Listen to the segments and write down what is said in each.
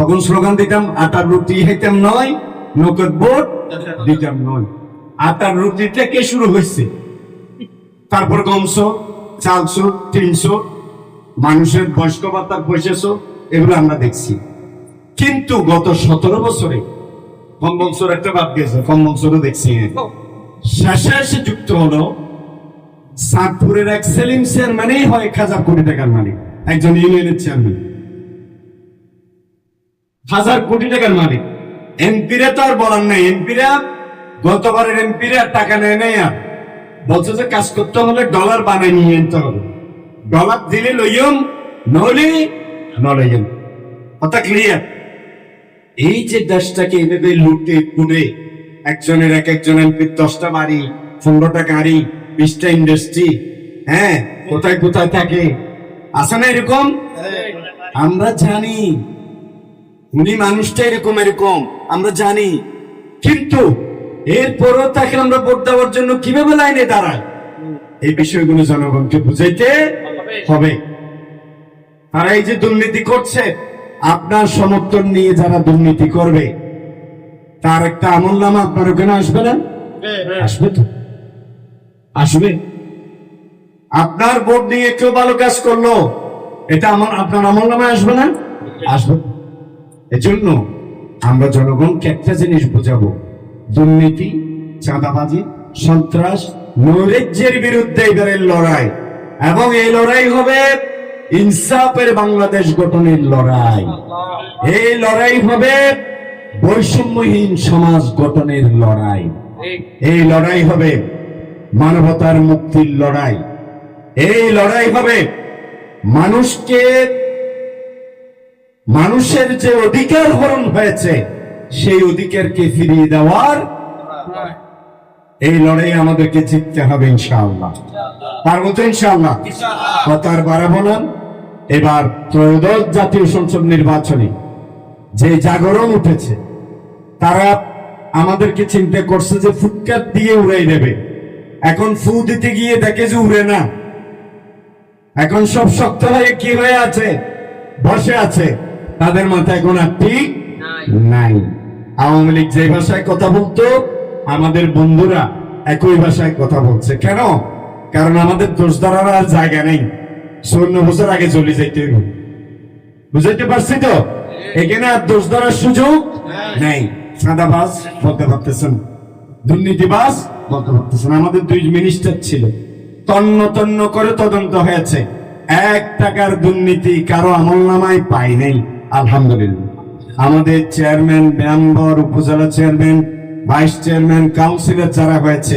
তখন স্লোগান দিতাম, আটার রুটি হইতাম নয় নকদ বোট দিতাম নয়। আটার রুটি থেকে শুরু হয়েছে তারপর কমশো চালশো তিনশো মানুষের বয়স্ক ভাতার পয়সাশো এগুলো আমরা দেখছি। কিন্তু গত সতেরো বছরে কম বছর একটা বাদ গেছে কম বছরও দেখছি। শেষে এসে যুক্ত হলো সাতপুরের এক সেলিম চেয়ারম্যানই হয় এক হাজার কোটি টাকার মালিক, একজন ইউনিয়নের চেয়ারম্যান। হাজার কোটি টাকার মালিক। এমপিরা তো আর বলার নাই। এমপিরা গতবারের এমপিরা আর টাকা নেয় নাই আর। বলছে যে কাজ করতে হলে ডলার বানাই নিয়ে আনতে হবে। ডলার দিলে লইয়ম নইলে নলইয়ম। কথা ক্লিয়ার এই যে দেশটাকে এভাবে লুটে পুড়ে একজনের এক একজন এমপির দশটা বাড়ি পনেরোটা গাড়ি বিশটা ইন্ডাস্ট্রি হ্যাঁ কোথায় কোথায় থাকে? আছে না এরকম? আমরা জানি। উনি মানুষটা এরকম এরকম। আমরা জানি। কিন্তু এরপরও তাকে আমরা ভোট দেওয়ার জন্য কীভাবে লাইনে দাঁড়াই? এই বিষয়গুলো জনগণকে বুঝাইতে হবে। তারা এই যে দুর্নীতি করছে, আপনার সমর্থন নিয়ে যারা দুর্নীতি করবে, তার একটা আমল নামা আপনার ওখানে আসবে না? আসবে তো। আসবে। আপনার ভোট নিয়ে কেউ ভালো কাজ করল, এটা আমার আপনার আমল নামায় আসবে না? আসবে। এজন্য আমরা জনগণকে একটা জিনিস বোঝাবো। দুর্নীতি, চাঁদাবাজি, সন্ত্রাস, নৈরাজ্যের বিরুদ্ধে এবারের লড়াই। এবং এই লড়াই হবে ইনসাফের বাংলাদেশ গঠনের লড়াই। এই লড়াই হবে বৈষম্যহীন সমাজ গঠনের লড়াই। এই লড়াই হবে মানবতার মুক্তির লড়াই। এই লড়াই হবে মানুষকে মানুষের যে অধিকার হরণ হয়েছে, সেই অধিকারকে ফিরিয়ে দেওয়ার এই লড়াই আমাদেরকে জিততে হবে ইনশাআল্লাহ। পারব তো ইনশাআল্লাহ কথার বাড়াবো না। এবার ত্রয়োদশ জাতীয় সংসদ নির্বাচনে যে জাগরণ উঠেছে, তারা আমাদেরকে চিন্তা করছে যে ফুটকাত দিয়ে উড়াই দেবে। এখন ফু দিতে গিয়ে দেখে যে উড়ে না। এখন সব শক্ত হয়ে কি হয়ে আছে, বসে আছে। তাদের মাথায় এখন আর ঠিক নাই। আওয়ামী লীগ যে ভাষায় কথা বলতো আমাদের বন্ধুরা একই ভাষায় কথা বলছে। কেন? কারণ আমাদের দোষ ধরার আর জায়গা নেই। চৌন্ন বছর আগে চলে যাইতে। বুঝাইতে পারছি তো? এখানে আর দোষ ধরার সুযোগ নেই। সাদাবাজ বলতে পারতেছেন দুর্নীতিবাজ বলতে পারতেছেন আমাদের দুই মিনিস্টার ছিল। তন্ন তন্ন করে তদন্ত হয়েছে। এক টাকার দুর্নীতি কারও আমল নামায় পাই নাই। আলহামদুলিল্লাহ। আমাদের chairman member upazila chairman vice chairman councillor যারা হয়েছে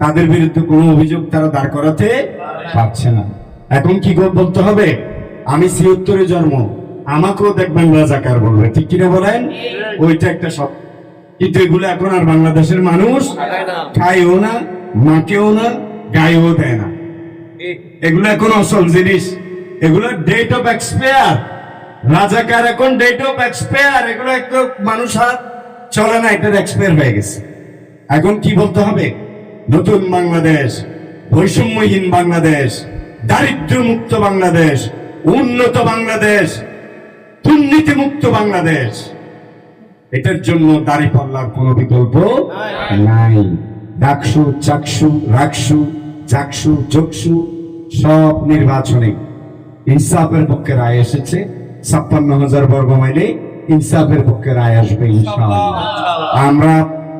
তাদের বিরুদ্ধে কোনো অভিযোগ তারা দাঁড় করাতে পারছে না। এখন কি বলতে হবে? আমি ছিয়াত্তরে জন্ম আমাকেও দেখবেন রাজাকার বলবে ঠিক কিনা বলেন? ওইটা একটা সব কিন্তু এগুলো এখন আর বাংলাদেশের মানুষ খায়ও না মাকেও না গায়েও দেয় না। এগুলো এখন অসল জিনিস। এগুলো ডেট অফ এক্সপায়ার রাজাকার এখন ডেট অফ এক্সপায়ার এগুলো একটু মানুষ আর চলে না এটার এক্সপায়ার হয়ে গেছে। এখন কি বলতে হবে? নতুন বাংলাদেশ বৈষম্যহীন বাংলাদেশ দারিদ্র মুক্ত বাংলাদেশ উন্নত বাংলাদেশ দুর্নীতি মুক্ত বাংলাদেশ। এটার জন্য দাড়ি পাল্লার কোনো বিকল্প নাই। ডাকসু চাকসু রাকসু চাকসু চকসু সব নির্বাচনে ইনসাফের পক্ষে রায় এসেছে। ছাপ্পান্ন হাজার বর্গ মাইলে ইনসাফের পক্ষে রায় আসবে আমরা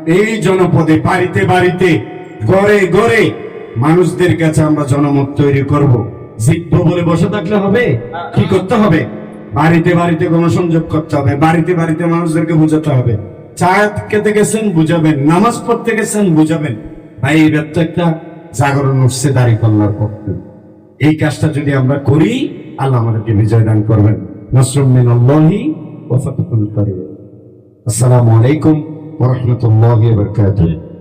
এই জনপদে বাড়িতে বাড়িতে গড়ে গড়ে মানুষদের কাছে আমরা জনমত তৈরি করব। জিতবো বলে বসে থাকলে হবে কি করতে হবে? বাড়িতে বাড়িতে গণসংযোগ করতে হবে বাড়িতে বাড়িতে মানুষদেরকে বুঝাতে হবে। চা খেতে গেছেন বুঝাবেন। নামাজ পড়তে গেছেন বুঝাবেন। ভাই এই একটা জাগরণ উঠছে দাড়ি পাল্লার পক্ষে। এই কাজটা যদি আমরা করি আল্লাহ আমাদেরকে বিজয় দান করবেন। نصر من الله وفتح قريب السلام عليكم ورحمة الله وبركاته.